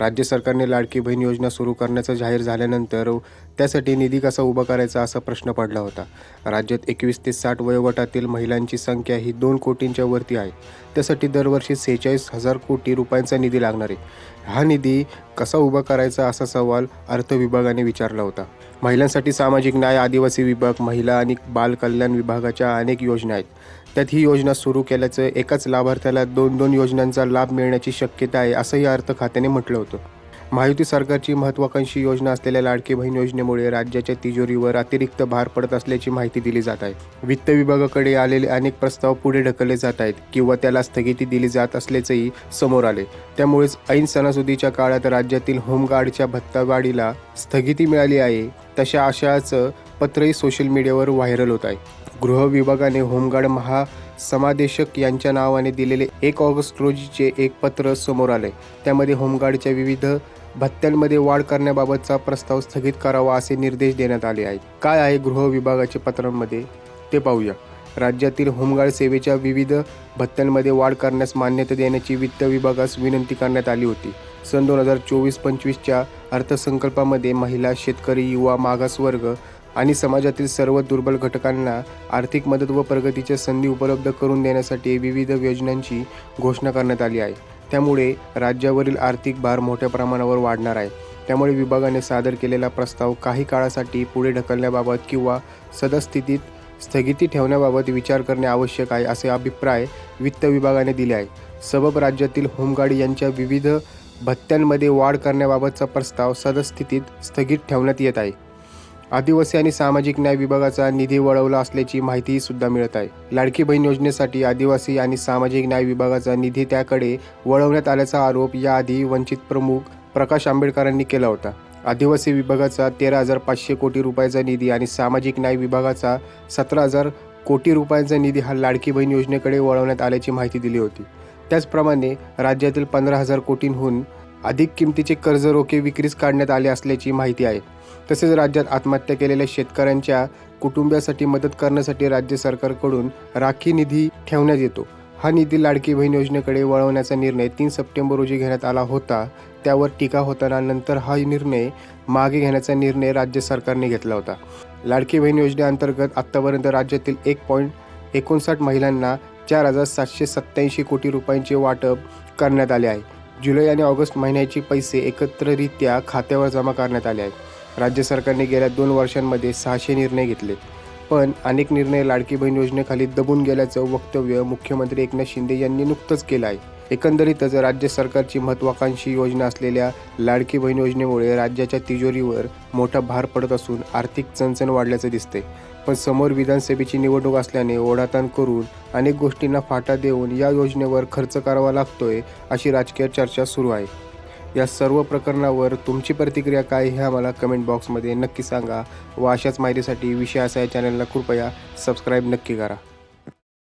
राज्य सरकारने लाडकी बहीण योजना सुरू करण्याचं जाहीर झाल्यानंतर त्यासाठी निधी कसा उभा करायचा असा प्रश्न पडला होता. राज्यात एकवीस ते साठ वयोगटातील महिलांची संख्या ही दोन कोटींच्या वरती आहे. त्यासाठी दरवर्षी सेहेचाळीस हजार कोटी रुपयांचा निधी लागणार आहे. हा निधी कसा उभा करायचा असा सवाल अर्थ विभागाने विचारला होता. महिलांसाठी सामाजिक न्याय आदिवासी विभाग महिला आणि बाल कल्याण विभागाच्या अनेक योजना आहेत. त्यात ही योजना सुरू केल्याचं एकाच लाभार्थ्याला दोन दोन योजनांचा लाभ मिळण्याची शक्यता आहे असंही अर्थ खात्याने म्हटलं होतं. महायुती सरकारची महत्वाकांक्षी योजना असलेल्या लाडकी बहीण योजनेमुळे राज्याच्या तिजोरीवर अतिरिक्त भार पडत असल्याची माहिती दिली जात आहे. वित्त विभागाकडे आलेले अनेक प्रस्ताव पुढे ढकलले जात आहेत किंवा त्याला स्थगिती दिली जात असल्याचंही समोर आले त्यामुळेच ऐन सणासुदीच्या काळात राज्यातील होमगार्डच्या भत्तावाढीला स्थगिती मिळाली आहे तशा आशयाचं पत्रही सोशल मीडियावर व्हायरल होत आहे. गृह विभागाने होमगार्ड महासमादेशक यांच्या नावाने दिलेले एक ऑगस्ट रोजीचे एक पत्र समोर आले. त्यामध्ये होमगार्डच्या विविध भत्त्यांमध्ये वाढ करण्याबाबतचा प्रस्ताव स्थगित करावा असे निर्देश देण्यात आले आहेत. काय आहे गृह विभागाच्या पत्रांमध्ये? ते पाहूया. राज्यातील होमगार्ड सेवेच्या विविध भत्त्यांमध्ये वाढ करण्यास मान्यता देण्याची वित्त विभागास विनंती करण्यात आली होती. सन दोन हजार चोवीस पंचवीसच्या अर्थसंकल्पामध्ये महिला शेतकरी युवा मागासवर्ग आणि समाजातील सर्व दुर्बल घटकांना आर्थिक मदत व प्रगतीच्या संधी उपलब्ध करून देण्यासाठी विविध योजनांची घोषणा करण्यात आली आहे. त्यामुळे राज्यावरील आर्थिक भार मोठ्या प्रमाणावर वाढणार आहे. त्यामुळे विभागाने सादर केलेला प्रस्ताव काही काळासाठी पुढे ढकलण्याबाबत किंवा सदस्थितीत स्थगिती ठेवण्याबाबत विचार करणे आवश्यक आहे असे अभिप्राय वित्त विभागाने दिले आहे सबब राज्यातील होमगार्ड यांच्या विविध भत्त्यांमध्ये वाढ करण्याबाबतचा प्रस्ताव सदस्थितीत स्थगित ठेवण्यात येत आहे. आदिवासी आणि सामाजिक न्याय विभागाचा निधी वळवला असल्याची माहितीही सुद्धा मिळत आहे. लाडकी बहीण योजनेसाठी आदिवासी आणि सामाजिक न्याय विभागाचा निधी त्याकडे वळवण्यात आल्याचा आरोप याआधी वंचित प्रमुख प्रकाश आंबेडकरांनी केला होता. आदिवासी विभागाचा तेरा हजार पाचशे कोटी रुपयाचा निधी आणि सामाजिक न्याय विभागाचा सतरा हजार कोटी रुपयांचा निधी हा लाडकी बहीण योजनेकडे वळवण्यात आल्याची माहिती दिली होती. त्याचप्रमाणे राज्यातील पंधरा हजार कोटींहून अधिक किमतीचे कर्ज रोखे विक्रीस काढण्यात आले असल्याची माहिती आहे. तसेच राज्यात आत्महत्या केलेल्या शेतकऱ्यांच्या कुटुंबियासाठी मदत करण्यासाठी राज्य सरकारकडून राखी निधी ठेवण्यात येतो. हा निधी लाडकी बहीण योजनेकडे वळवण्याचा निर्णय तीन सप्टेंबर रोजी घेण्यात आला होता. त्यावर टीका होताना नंतर हा निर्णय मागे घेण्याचा निर्णय राज्य सरकारने घेतला होता. लाडकी बहीण योजनेअंतर्गत आत्तापर्यंत राज्यातील एक पॉईंट एकोणसाठ महिलांना चार हजार सातशे सत्त्याऐंशी कोटी रुपयांचे वाटप करण्यात आले आहे. जुलै आणि ऑगस्ट महिन्याचे पैसे एकत्ररित्या खात्यावर जमा करण्यात आले आहेत. राज्य सरकारने गेल्या दोन वर्षांमध्ये सहाशे निर्णय घेतले. पण अनेक निर्णय लाडकी बहीण योजनेखाली दबून गेल्याचं वक्तव्य मुख्यमंत्री एकनाथ शिंदे यांनी नुकतंच केलं आहे. एकंदरीतच राज्य सरकारची महत्वाकांक्षी योजना असलेल्या लाडकी बहीण योजनेमुळे राज्याच्या तिजोरीवर मोठा भार पडत असून आर्थिक चणचण वाढल्याचं दिसते पण समोर विधानसभेची निवडणूक असल्याने ओढाताण करून अनेक गोष्टींना फाटा देऊन या योजनेवर खर्च करावा लागतोय अशी राजकीय चर्चा सुरू आहे. या सर्व प्रकरणावर तुमची प्रतिक्रिया काय हे आम्हाला कमेंट बॉक्समध्ये नक्की सांगा व अशाच माहितीसाठी विषय असा या चॅनलला कृपया सबस्क्राईब नक्की करा.